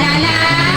la la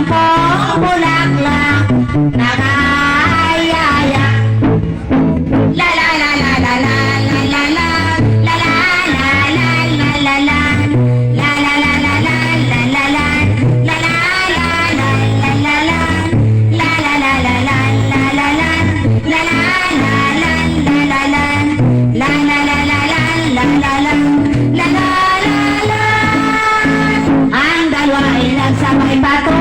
kampong bulaklak nakayaya la la la la la la la la la la la la la la Ang dalawa ay nagsabay patong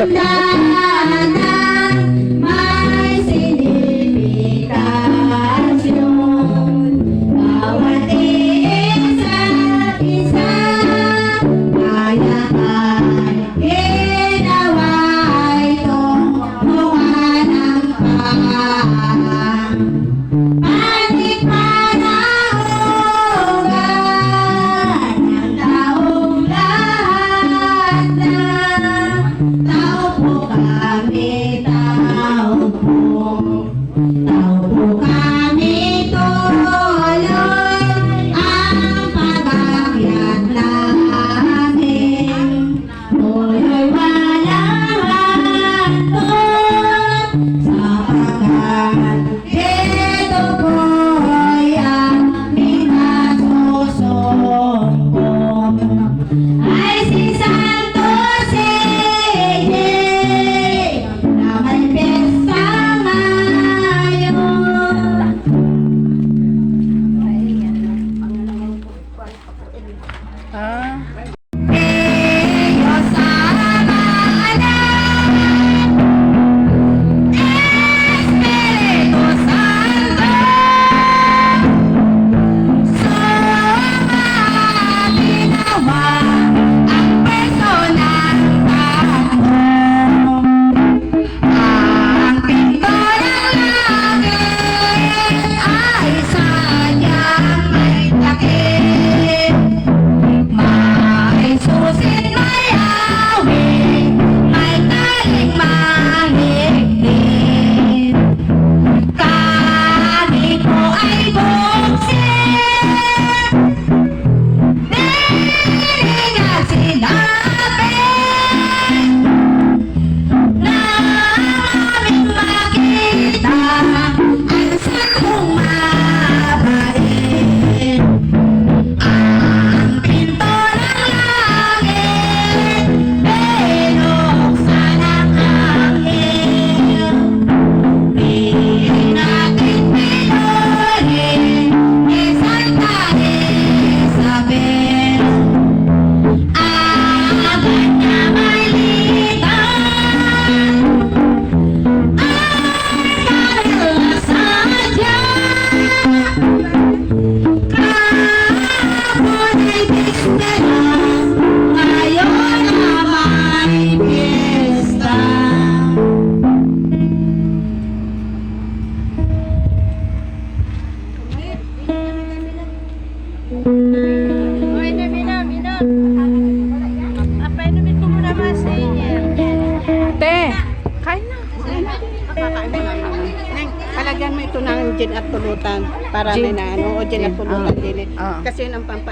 আমরা Kasi yun ang sir.